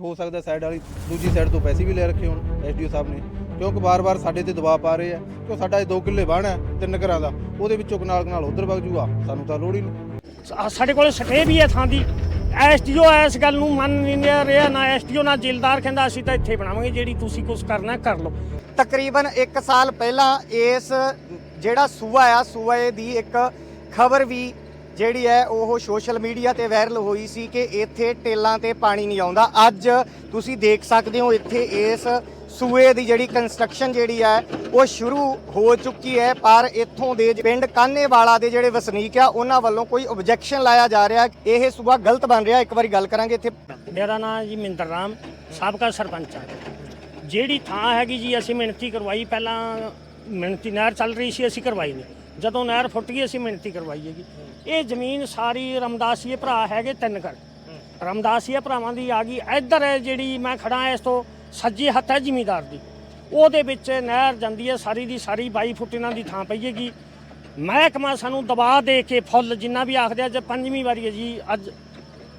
ਹੋ ਸਕਦਾ ਸਾਈਡ ਵਾਲੀ ਦੂਜੀ ਸਾਈਡ ਤੋਂ ਪੈਸੇ ਵੀ ਲੈ ਰੱਖੇ ਹੋਣ ਐਸਡੀਓ ਸਾਹਿਬ ਨੇ। ਕਿਉਂਕਿ ਵਾਰ-ਵਾਰ ਸਾਡੇ ਤੇ ਦਬਾਅ ਪਾ ਰਹੇ ਆ। ਕਿ ਸਾਡਾ ਇਹ 2 ਕਿੱਲੇ ਬਾਣ ਹੈ ਤਿੰਨ ਘਰਾਂ ਦਾ ਉਹਦੇ ਵਿੱਚੋਂ ਕਨਾਲ ਕਨਾਲ ਉਧਰ ਵਗ ਜੂਗਾ ਸਾਨੂੰ ਤਾਂ ਲੋੜ ਹੀ ਨਹੀਂ। ਸਾਡੇ ਕੋਲ ਸਟੇ ਵੀ ਹੈ ਥਾਂ ਦੀ। ਐਸਡੀਓ ਇਸ ਗੱਲ ਨੂੰ ਮੰਨ ਨਹੀਂ ਰਿਹਾ ਨਾ ਐਸਡੀਓ ਨਾ ਜ਼ਿਲਦਾਰ ਕਹਿੰਦਾ ਅਸੀਂ ਤਾਂ ਇੱਥੇ ਬਣਾਵਾਂਗੇ ਜਿਹੜੀ ਤੁਸੀਂ ਕੁਝ ਕਰਨਾ ਕਰ ਲਓ। ਤਕਰੀਬਨ 1 ਸਾਲ ਪਹਿਲਾਂ ਇਸ ਜਿਹੜਾ ਸੂਆ ਆ ਸੂਏ ਦੀ ਇੱਕ ਖਬਰ ਵੀ ਜਿਹੜੀ ਹੈ ਉਹ ਸੋਸ਼ਲ ਮੀਡੀਆ ਤੇ ਵਾਇਰਲ ਹੋਈ ਸੀ ਕਿ ਇੱਥੇ ਟੇਲਾਂ ਤੇ ਪਾਣੀ ਨਹੀਂ ਆਉਂਦਾ। ਅੱਜ ਤੁਸੀਂ ਦੇਖ ਸਕਦੇ ਹੋ ਇੱਥੇ ਇਸ ਸੂਏ ਦੀ ਜਿਹੜੀ ਕੰਸਟਰਕਸ਼ਨ ਜਿਹੜੀ ਹੈ, ਉਹ ਸ਼ੁਰੂ ਹੋ ਚੁੱਕੀ ਹੈ। ਪਰ ਇੱਥੋਂ ਦੇ ਪਿੰਡ ਕਾਨੇਵਾਲਾ ਦੇ ਜਿਹੜੇ ਵਸਨੀਕ ਆ, ਉਹਨਾਂ ਵੱਲੋਂ ਕੋਈ ਆਬਜੈਕਸ਼ਨ ਲਾਇਆ ਜਾ ਰਿਹਾ। ਇਹ ਸੂਆ ਗਲਤ ਬਣ ਰਿਹਾ। ਇੱਕ ਵਾਰੀ ਗੱਲ ਕਰਾਂਗੇ ਇੱਥੇ। ਮੇਰਾ ਨਾਮ ਜੀ ਮਿੰਦਰ ਰਾਮ, ਸਾਬਕਾ ਸਰਪੰਚ ਆ। ਜਿਹੜੀ ਥਾਂ ਹੈਗੀ ਜੀ, ਅਸੀਂ ਮਿਹਨਤੀ ਕਰਵਾਈ। ਪਹਿਲਾਂ ਮਿਹਨਤੀ ਨਹਿਰ ਚੱਲ ਰਹੀ ਸੀ, ਅਸੀਂ ਕਰਵਾਈ ਨਹੀਂ। ਜਦੋਂ ਨਹਿਰ ਫੁੱਟ ਗਈ ਅਸੀਂ ਮਿਹਨਤੀ ਕਰਵਾਈ ਹੈਗੀ। ਇਹ ਜ਼ਮੀਨ ਸਾਰੀ ਰਮਦਾਸੀਏ ਭਰਾ ਹੈਗੇ ਤਿੰਨ ਘਰ। ਰਮਦਾਸੀਏ ਭਰਾਵਾਂ ਦੀ ਆ ਗਈ। ਇੱਧਰ ਹੈ ਜਿਹੜੀ ਮੈਂ ਖੜਾ ਇਸ ਤੋਂ ਸੱਜੇ ਹੱਥ ਹੈ ਜ਼ਿਮੀਦਾਰ ਦੀ। ਉਹਦੇ ਵਿੱਚ ਨਹਿਰ ਜਾਂਦੀ ਹੈ, ਸਾਰੀ ਦੀ ਸਾਰੀ 22 ਫੁੱਟ ਇਹਨਾਂ ਦੀ ਥਾਂ ਪਈ ਹੈਗੀ। ਮਹਿਕਮਾ ਸਾਨੂੰ ਦਬਾਅ ਦੇ ਕੇ ਫੁੱਲ ਜਿੰਨਾ ਵੀ ਆਖਦੇ ਅੱਜ ਪੰਜਵੀਂ ਵਾਰੀ ਹੈ ਜੀ। ਅੱਜ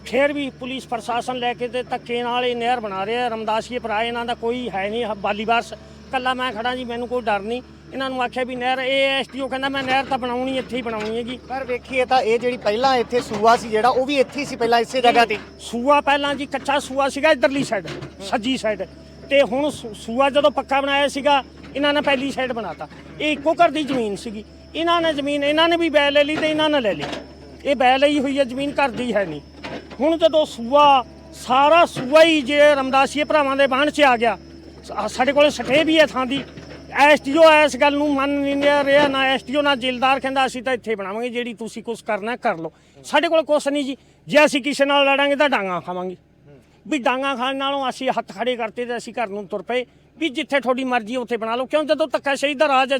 ਫਿਰ ਵੀ ਪੁਲਿਸ ਪ੍ਰਸ਼ਾਸਨ ਲੈ ਕੇ ਤੇ ਧੱਕੇ ਨਾਲ ਇਹ ਨਹਿਰ ਬਣਾ ਰਿਹਾ। ਰਮਦਾਸੀਏ ਭਰਾ, ਇਹਨਾਂ ਦਾ ਕੋਈ ਹੈ ਨਹੀਂ। ਬਾਲੀਵਾਸ ਕੱਲਾ ਮੈਂ ਖੜਾ ਜੀ, ਮੈਨੂੰ ਕੋਈ ਡਰ ਨਹੀਂ। ਇਹਨਾਂ ਨੂੰ ਆਖਿਆ ਵੀ ਨਹਿਰ ਇਹ ਐਸਟੀਓ ਕਹਿੰਦਾ ਮੈਂ ਨਹਿਰ ਤਾਂ ਬਣਾਉਣੀ ਇੱਥੇ ਹੀ ਬਣਾਉਣੀ ਹੈਗੀ। ਪਰ ਵੇਖੀਏ ਤਾਂ ਇਹ ਜਿਹੜੀ ਪਹਿਲਾਂ ਇੱਥੇ ਸੂਆ ਸੀ ਜਿਹੜਾ ਉਹ ਵੀ ਇੱਥੇ ਹੀ ਸੀ ਪਹਿਲਾਂ ਇਸੇ ਜਗ੍ਹਾ ਤੇ। ਸੂਆ ਪਹਿਲਾਂ ਜੀ ਕੱਚਾ ਸੂਆ ਸੀਗਾ ਇਧਰਲੀ ਸਾਈਡ ਸੱਜੀ ਸਾਈਡ ਤੇ ਹੁਣ ਸੂ- ਸੂਆ ਜਦੋਂ ਪੱਕਾ ਬਣਾਇਆ ਸੀਗਾ ਇਹਨਾਂ ਨੇ ਪਹਿਲੀ ਸਾਈਡ ਬਣਾਤਾ। ਇਹ ਇੱਕੋ ਘਰ ਦੀ ਜ਼ਮੀਨ ਸੀਗੀ। ਇਹਨਾਂ ਨੇ ਜ਼ਮੀਨ ਇਹਨਾਂ ਨੇ ਵੀ ਬੈ ਲੈ ਲਈ ਤੇ ਇਹਨਾਂ ਨੇ ਲੈ ਲਈ। ਇਹ ਬੈ ਲਈ ਹੋਈ ਹੈ ਜ਼ਮੀਨ ਘਰ ਦੀ ਹੈ ਨਹੀਂ। ਹੁਣ ਜਦੋਂ ਸੂਆ ਸਾਰਾ ਸੂਆ ਹੀ ਜੇ ਰਮਦਾਸੀਏ ਭਰਾਵਾਂ ਦੇ ਬਾਣ 'ਚ ਆ ਗਿਆ ਸਾ- ਸਾਡੇ ਕੋਲ ਸਟੇ ਵੀ ਹੈ ਥਾਂ ਦੀ। ਐਸਟੀਓ ਇਸ ਗੱਲ ਨੂੰ ਮੰਨ ਨਹੀਂ ਰਿਹਾ ਨਾ ਐਸਟੀਓ ਨਾ ਜ਼ਿਲਦਾਰ ਕਹਿੰਦਾ ਅਸੀਂ ਤਾਂ ਇੱਥੇ ਬਣਾਵਾਂਗੇ ਜਿਹੜੀ ਤੁਸੀਂ ਕੁਝ ਕਰਨਾ ਕਰ ਲਓ। ਸਾਡੇ ਕੋਲ ਕੁਛ ਨਹੀਂ ਜੀ। ਜੇ ਅਸੀਂ ਕਿਸੇ ਨਾਲ ਲੜਾਂਗੇ ਤਾਂ ਡਾਂਗਾ ਖਾਵਾਂਗੇ। ਵੀ ਡਾਂਗਾ ਖਾਣ ਨਾਲੋਂ ਅਸੀਂ ਹੱਥ ਖੜੇ ਕਰਤੇ ਤੇ ਅਸੀਂ ਘਰ ਨੂੰ ਤੁਰ ਪਏ। ਵੀ ਜਿੱਥੇ ਤੁਹਾਡੀ ਮਰਜ਼ੀ ਉੱਥੇ ਬਣਾ ਲਓ। ਕਿਉਂ? ਜਦੋਂ ਧੱਕਾ ਸ਼ਹੀਦ ਦਾ ਰਾਜ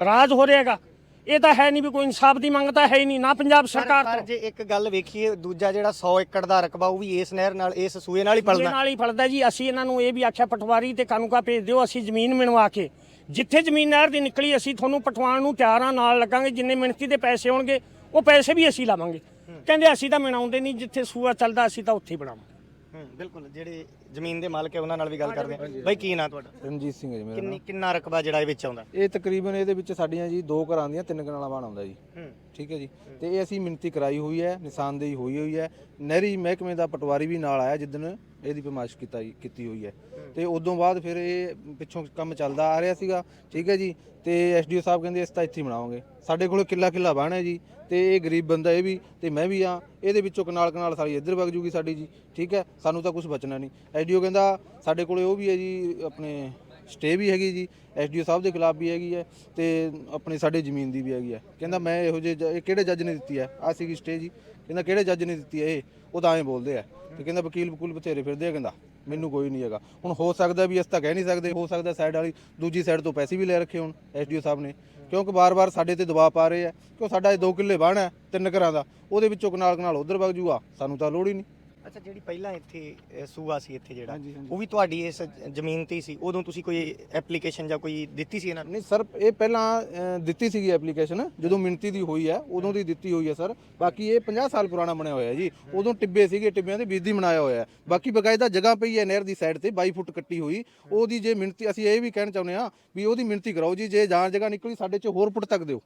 ਰਾਜ ਹੋ ਰਿਹਾਗਾ ਇਹ ਤਾਂ ਹੈ ਨਹੀਂ ਵੀ ਕੋਈ ਇਨਸਾਫ ਦੀ ਮੰਗ ਤਾਂ ਹੈ ਹੀ ਨਹੀਂ ਨਾ ਪੰਜਾਬ ਸਰਕਾਰ ਪਰ ਤੋਂ ਜੇ ਇੱਕ ਗੱਲ ਵੇਖੀਏ ਦੂਜਾ ਜਿਹੜਾ 100 ਏਕੜ ਦਾ ਰਕਬਾ ਉਹ ਵੀ ਇਸ ਨਹਿਰ ਨਾਲ ਇਸ ਸੂਏ ਨਾਲ ਹੀ ਪਲਦਾ ਨਾਲ ਹੀ ਫਲਦਾ ਜੀ। ਅਸੀਂ ਇਹਨਾਂ ਨੂੰ ਇਹ ਵੀ ਆਖਿਆ ਪਟਵਾਰੀ ਤੇ ਕਾਨੂੰਕਾ ਭੇਜ ਦਿਓ ਅਸੀਂ ਜ਼ਮੀਨ ਮਿਣਵਾ ਕੇ ਜਿੱਥੇ ਜ਼ਮੀਨ ਨਹਿਰ ਦੀ ਨਿਕਲੀ ਅਸੀਂ ਤੁਹਾਨੂੰ ਪਟਵਾਨ ਨੂੰ ਤਿਆਰ ਹਾਂ ਨਾਲ ਲੱਗਾਂਗੇ ਜਿੰਨੇ ਮਿਹਨਤੀ ਦੇ ਪੈਸੇ ਹੋਣਗੇ ਉਹ ਪੈਸੇ ਵੀ ਅਸੀਂ ਲਾਵਾਂਗੇ। ਕਹਿੰਦੇ ਅਸੀਂ ਤਾਂ ਮਿਣਾਉਂਦੇ ਨਹੀਂ ਜਿੱਥੇ ਸੂਆ ਚੱਲਦਾ ਅਸੀਂ ਤਾਂ ਉੱਥੇ ਹੀ ਬਣਾਵਾਂਗੇ। ਹੂੰ ਬਿਲਕੁਲ ਜਿਹੜੇ ਜ਼ਮੀਨ ਦੇ ਮਾਲਕ ਹੈ ਉਹਨਾਂ ਨਾਲ ਵੀ ਗੱਲ ਕਰਦੇ ਹਾਂ। ਬਾਈ ਕੀ ਨਾਂ ਤੁਹਾਡਾ? ਰਣਜੀਤ ਸਿੰਘ ਹੈ ਜੀ ਮੇਰਾ ਕਿੰਨੀ ਨਾਮ। ਕਿੰਨਾ ਰਕਬਾ ਜਿਹੜਾ ਇਹ ਵਿੱਚ ਆਉਂਦਾ? ਇਹ ਤਕਰੀਬਨ ਇਹਦੇ ਵਿੱਚ ਸਾਡੀਆਂ ਜੀ ਦੋ ਘਰਾਂ ਦੀਆਂ ਤਿੰਨ ਕਨਾਲਾਂ ਬਾਣ ਆਉਂਦਾ ਜੀ। ਹੂੰ। ਠੀਕ ਹੈ ਜੀ। ਤੇ ਇਹ ਅਸੀਂ ਮਿਣਤੀ ਕਰਾਈ ਹੋਈ ਹੈ ਨਿਸ਼ਾਨਦੇਹੀ ਹੋਈ ਹੋਈ ਹੈ। ਨਹਿਰੀ ਮਹਿਕਮੇ ਦਾ ਪਟਵਾਰੀ ਵੀ ਨਾਲ ਆਇਆ ਜਿੱਦਣ ਇਹਦੀ ਪਮਾਇਸ਼ ਕੀਤਾ ਕੀਤੀ ਹੋਈ ਹੈ। ਤੇ ਉਦੋਂ ਬਾਅਦ ਫਿਰ ਇਹ ਪਿੱਛੋਂ ਕੰਮ ਚੱਲਦਾ ਆ ਰਿਹਾ ਸੀਗਾ। ਠੀਕ ਹੈ ਜੀ। ਤੇ ਐਸਡੀਓ ਸਾਹਿਬ ਕਹਿੰਦੇ ਇਸ ਤਾਂ ਇੱਥੇ ਹੀ ਬਣਾਵਾਂਗੇ। ਸਾਡੇ ਕੋਲ ਕਿੱਲਾ ਕਿੱਲਾ ਬਾਣ ਹੈ ਜੀ। ਤੇ ਇਹ ਗਰੀਬ ਬੰਦਾ ਇਹ ਵੀ ਤੇ ਮੈਂ ਵੀ ਆ ਇਹਦੇ ਵਿੱਚੋਂ ਕਨਾਲ ਕਨਾਲ ਸਾਰੀ ਇੱਧਰ ਵਗ ਜੂਗੀ ਸਾਡੀ ਜੀ। ਠੀਕ ਹੈ। ਸਾਨੂੰ ਤਾਂ ਕੁਝ ਬਚਣਾ ਨਹੀਂ। ਐਸਡੀਓ ਕਹਿੰਦਾ ਸਾਡੇ ਕੋਲੇ ਉਹ ਵੀ ਹੈ ਜੀ, ਆਪਣੇ ਸਟੇ ਵੀ ਹੈਗੀ ਜੀ, ਐਸਡੀਓ ਸਾਹਿਬ ਦੇ ਖਿਲਾਫ ਵੀ ਹੈਗੀ ਹੈ ਤੇ ਆਪਣੇ ਸਾਡੇ ਜ਼ਮੀਨ ਦੀ ਵੀ ਹੈਗੀ ਹੈ। ਕਹਿੰਦਾ ਮੈਂ ਇਹੋ ਜਿਹੇ ਜ- ਇਹ ਕਿਹੜੇ ਜੱਜ ਨੇ ਦਿੱਤੀ ਹੈ? ਆ ਸੀਗੀ ਸਟੇ ਜੀ। ਕਹਿੰਦਾ ਕਿਹੜੇ ਜੱਜ ਨੇ ਦਿੱਤੀ ਹੈ ਇਹ? ਉਹ ਤਾਂ ਐਂ ਬੋਲਦੇ ਆ। ਤੇ ਕਹਿੰਦਾ ਵਕੀਲ ਵਕੂਲ ਬਥੇਰੇ ਫਿਰਦੇ ਆ ਕਹਿੰਦਾ। ਮੈਨੂੰ ਕੋਈ ਨਹੀਂ ਹੈਗਾ। ਹੁਣ ਹੋ ਸਕਦਾ ਵੀ ਅਸੀਂ ਤਾਂ ਕਹਿ ਨਹੀਂ ਸਕਦੇ, ਹੋ ਸਕਦਾ ਸਾਈਡ ਵਾਲੀ ਦੂਜੀ ਸਾਈਡ ਤੋਂ ਪੈਸੇ ਵੀ ਲੈ ਰੱਖੇ ਹੋਣ ਐਸਡੀਓ ਸਾਹਿਬ ਨੇ। ਕਿਉਂਕਿ ਵਾਰ-ਵਾਰ ਸਾਡੇ ਤੇ ਦਬਾਅ ਪਾ ਰਹੇ ਆ। ਕਿਉਂ ਸਾਡਾ ਇਹ 2 ਕਿੱਲੇ ਬਾਣ ਹੈ ਤਿੰਨ ਘਰਾਂ ਦਾ। ਉਹਦੇ ਵਿੱਚੋਂ ਕਨਾਲ ਕਨਾਲ ਉਧਰ ਵਗ ਜੂਗਾ। ਸਾਨੂੰ ਤਾਂ ਲੋੜ ਹੀ ਨਹੀਂ। ਅੱਛਾ ਜਿਹੜੀ ਪਹਿਲਾਂ ਇੱਥੇ ਅ, ਸੂਆ ਸੀ ਇੱਥੇ ਜਿਹੜਾ ਹਾਂਜੀ, ਹਾਂਜੀ। ਉਹ ਵੀ ਤੁਹਾਡੀ ਇਸ ਜ਼ਮੀਨ ਤੇ ਹੀ ਸੀ? ਉਦੋਂ ਤੁਸੀਂ ਕੋਈ ਐਪਲੀਕੇਸ਼ਨ ਜਾਂ ਕੋਈ ਦਿੱਤੀ ਸੀ ਇਹਨਾਂ ਨੂੰ? ਨਹੀਂ ਸਰ ਇਹ ਪਹਿਲਾਂ ਦਿੱਤੀ ਸੀਗੀ ਐਪਲੀਕੇਸ਼ਨ ਜਦੋਂ ਮਿੰਤੀ ਦੀ ਹੋਈ ਹੈ ਉਦੋਂ ਦੀ ਦਿੱਤੀ ਹੋਈ ਹੈ ਸਰ। ਬਾਕੀ ਇਹ 50 ਸਾਲ ਪੁਰਾਣਾ ਬਣਿਆ ਹੋਇਆ ਜੀ। ਉਦੋਂ ਟਿੱਬੇ ਸੀਗੇ ਟਿੱਬਿਆਂ ਦੇ ਬੀਜ ਦੀ ਬਣਾਇਆ ਹੋਇਆ ਹੈ। ਬਾਕੀ ਬਕਾਇਦਾ ਜਗ੍ਹਾ ਪਈ ਹੈ ਨਹਿਰ ਦੀ ਸਾਈਡ ਤੇ 22 ਫੁੱਟ ਕੱਟੀ ਹੋਈ। ਉਹਦੀ ਜੇ ਮਿੰਤੀ ਅਸੀਂ ਇਹ ਵੀ ਕਹਿਣਾ ਚਾਹੁੰਦੇ ਆ ਵੀ ਉਹਦੀ ਮਿੰਤੀ ਕਰਾਓ ਜੀ। ਜੇ ਜਾਂ ਜਗ੍ਹਾ ਨਿਕਲੀ ਸਾਡੇ ਚ ਹੋਰ ਫੁੱਟ ਤੱਕ ਦਿਓ।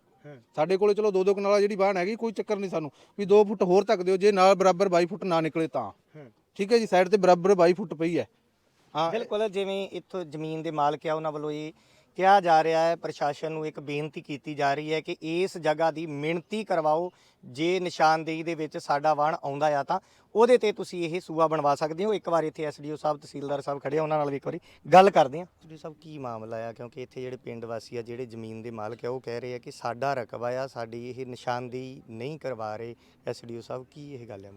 ਸਾਡੇ ਕੋਲੇ ਚਲੋ ਦੋ ਦੋ ਕਨਾਲਾ ਜਿਹੜੀ ਬਾਣ ਹੈਗੀ ਕੋਈ ਚੱਕਰ ਨਹੀਂ ਸਾਨੂੰ। ਵੀ 2 ਫੁੱਟ ਹੋਰ ਤੱਕ ਦਿਓ ਜੇ ਨਾਲ ਬਰਾਬਰ 22 ਫੁੱਟ ਨਾ ਨਿਕਲੇ ਤਾਂ। ਠੀਕ ਹੈ ਜੀ ਸਾਈਡ ਤੇ ਬਰਾਬਰ 22 ਫੁੱਟ ਪਈ ਹੈ। ਹਾਂ। ਬਿਲਕੁਲ ਜਿਵੇਂ ਇੱਥੋਂ ਜ਼ਮੀਨ ਦੇ ਮਾਲਕ ਆ ਉਹਨਾਂ ਵੱਲੋਂ ਇਹ ਕਿਹਾ ਜਾ ਰਿਹਾ ਹੈ, ਪ੍ਰਸ਼ਾਸਨ ਨੂੰ ਇੱਕ ਬੇਨਤੀ ਕੀਤੀ ਜਾ ਰਹੀ ਹੈ ਕਿ ਇਸ ਜਗ੍ਹਾ ਦੀ ਮਿਣਤੀ ਕਰਵਾਓ, ਜੇ ਨਿਸ਼ਾਨਦੇਹੀ ਦੇ ਵਿੱਚ ਸਾਡਾ ਵਾਹਣ ਆਉਂਦਾ ਆ ਤਾਂ ਉਹਦੇ ਤੇ ਤੁਸੀਂ ਇਹ ਸੂਆ ਬਣਵਾ ਸਕਦੇ ਹੋ। ਇੱਕ ਵਾਰ ਇੱਥੇ ਐਸਡੀਓ ਸਾਹਿਬ, ਤਹਿਸੀਲਦਾਰ ਸਾਹਿਬ ਖੜੇ ਆ, ਉਹਨਾਂ ਨਾਲ ਵੀ ਇੱਕ ਵਾਰੀ ਗੱਲ ਕਰਦੇ ਹਾਂ। ਐਸਡੀਓ ਸਾਹਿਬ, ਕੀ ਮਾਮਲਾ ਆ? ਕਿਉਂਕਿ ਇੱਥੇ ਜਿਹੜੇ ਪਿੰਡ ਵਾਸੀ ਆ, ਜਿਹੜੇ ਜ਼ਮੀਨ ਦੇ ਮਾਲਕ ਆ, ਉਹ ਕਹਿ ਰਹੇ ਆ ਕਿ ਸਾਡਾ ਰਕਬਾ ਆ, ਸਾਡੀ ਇਹ ਨਿਸ਼ਾਨਦੇਹੀ ਨਹੀਂ ਕਰਵਾ ਰਹੇ। ਐਸਡੀਓ ਸਾਹਿਬ, ਕੀ ਇਹ ਗੱਲ ਹੈ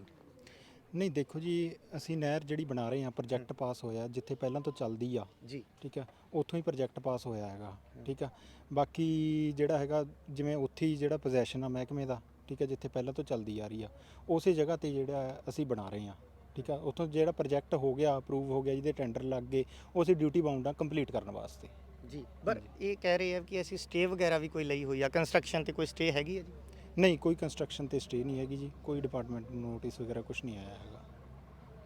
ਨਹੀਂ ਦੇਖੋ ਜੀ ਅਸੀਂ ਨਹਿਰ ਜਿਹੜੀ ਬਣਾ ਰਹੇ ਹਾਂ ਪ੍ਰੋਜੈਕਟ ਪਾਸ ਹੋਇਆ ਜਿੱਥੇ ਪਹਿਲਾਂ ਤੋਂ ਚੱਲਦੀ ਆ। ਜੀ। ਠੀਕ ਹੈ ਉੱਥੋਂ ਹੀ ਪ੍ਰੋਜੈਕਟ ਪਾਸ ਹੋਇਆ ਹੈਗਾ ਠੀਕ ਹੈ ਬਾਕੀ ਜਿਹੜਾ ਹੈਗਾ ਜਿਵੇਂ ਉੱਥੇ ਹੀ ਜਿਹੜਾ ਪੋਜੈਸ਼ਨ ਆ ਮਹਿਕਮੇ ਦਾ ਠੀਕ ਹੈ ਜਿੱਥੇ ਪਹਿਲਾਂ ਤੋਂ ਚੱਲਦੀ ਆ ਰਹੀ ਆ ਉਸੇ ਜਗ੍ਹਾ ਤੇ ਜਿਹੜਾ ਅਸੀਂ ਬਣਾ ਰਹੇ ਹਾਂ ਠੀਕ ਹੈ ਉੱਥੋਂ ਜਿਹੜਾ ਪ੍ਰੋਜੈਕਟ ਹੋ ਗਿਆ ਅਪਰੂਵ ਹੋ ਗਿਆ ਜਿਹਦੇ ਟੈਂਡਰ ਲੱਗ ਗਏ ਉਹ ਅਸੀਂ ਡਿਊਟੀ ਬਾਉਂਡ ਆ ਕੰਪਲੀਟ ਕਰਨ ਵਾਸਤੇ। ਜੀ ਪਰ ਇਹ ਕਹਿ ਰਹੇ ਆ ਕਿ ਅਸੀਂ ਸਟੇ ਵਗੈਰਾ ਵੀ ਕੋਈ ਲਈ ਹੋਈ ਆ? ਕੰਸਟਰਕਸ਼ਨ ਤੇ ਕੋਈ ਸਟੇ ਹੈਗੀ ਹੈ ਜੀ? ਨਹੀਂ ਕੋਈ ਕੰਸਟਰਕਸ਼ਨ ਤੇ ਸਟੇ ਨਹੀਂ ਹੈਗੀ ਜੀ ਕੋਈ ਡਿਪਾਰਟਮੈਂਟ ਨੋਟਿਸ ਵਗੈਰਾ ਕੁਝ ਨਹੀਂ ਆਇਆ ਹੈਗਾ।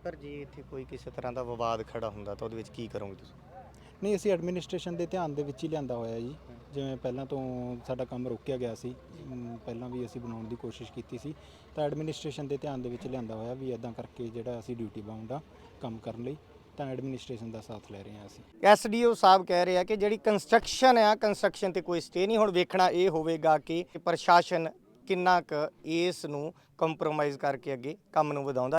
ਪਰ ਜੇ ਇੱਥੇ ਕੋਈ ਕਿਸੇ ਤਰ੍ਹਾਂ ਦਾ ਵਿਵਾਦ ਖੜਾ ਹੁੰਦਾ ਤਾਂ ਉਹਦੇ ਵਿੱਚ ਕੀ ਕਰੋਗੇ ਤੁਸੀਂ? ਨਹੀਂ ਅਸੀਂ ਐਡਮਿਨਿਸਟ੍ਰੇਸ਼ਨ ਦੇ ਧਿਆਨ ਦੇ ਵਿੱਚ ਹੀ ਲਿਆਂਦਾ ਹੋਇਆ ਜੀ। ਜਿਵੇਂ ਪਹਿਲਾਂ ਤੋਂ ਸਾਡਾ ਕੰਮ ਰੋਕਿਆ ਗਿਆ ਸੀ ਅਮ, ਪਹਿਲਾਂ ਵੀ ਅਸੀਂ ਬਣਾਉਣ ਦੀ ਕੋਸ਼ਿਸ਼ ਕੀਤੀ ਸੀ ਤਾਂ ਐਡਮਿਨਿਸਟ੍ਰੇਸ਼ਨ ਦੇ ਧਿਆਨ ਦੇ ਵਿੱਚ ਲਿਆਂਦਾ ਹੋਇਆ ਵੀ ਇਦਾਂ ਕਰਕੇ ਜਿਹੜਾ ਅਸੀਂ ਡਿਊਟੀ ਬਾਉਂਡ ਆ ਕੰਮ ਕਰਨ ਲਈ ਤਾਂ ਐਡਮਿਨਿਸਟ੍ਰੇਸ਼ਨ ਦਾ ਸਾਥ ਲੈ ਰਹੇ ਹਾਂ ਅਸੀਂ। ਐਸਡੀਓ ਸਾਹਿਬ ਕਹਿ ਰਹੇ ਆ ਕਿ ਜਿਹੜੀ ਕੰਸਟਰਕਸ਼ਨ ਆ ਕੰਸਟਰਕਸ਼ਨ ਤੇ ਕੋਈ ਸਟੇ ਨਹੀਂ ਹੁਣ ਵੇਖਣਾ ਇਹ ਹੋਵੇਗਾ ਕਿ ਪ੍ਰਸ਼ਾਸਨ ਕਿੰਨਾ ਕੁ ਇਸ ਨੂੰ ਕੰਪਰੋਮਾਈਜ਼ ਕਰਕੇ ਅੱਗੇ ਕੰਮ ਨੂੰ ਵਧਾਉਂਦਾ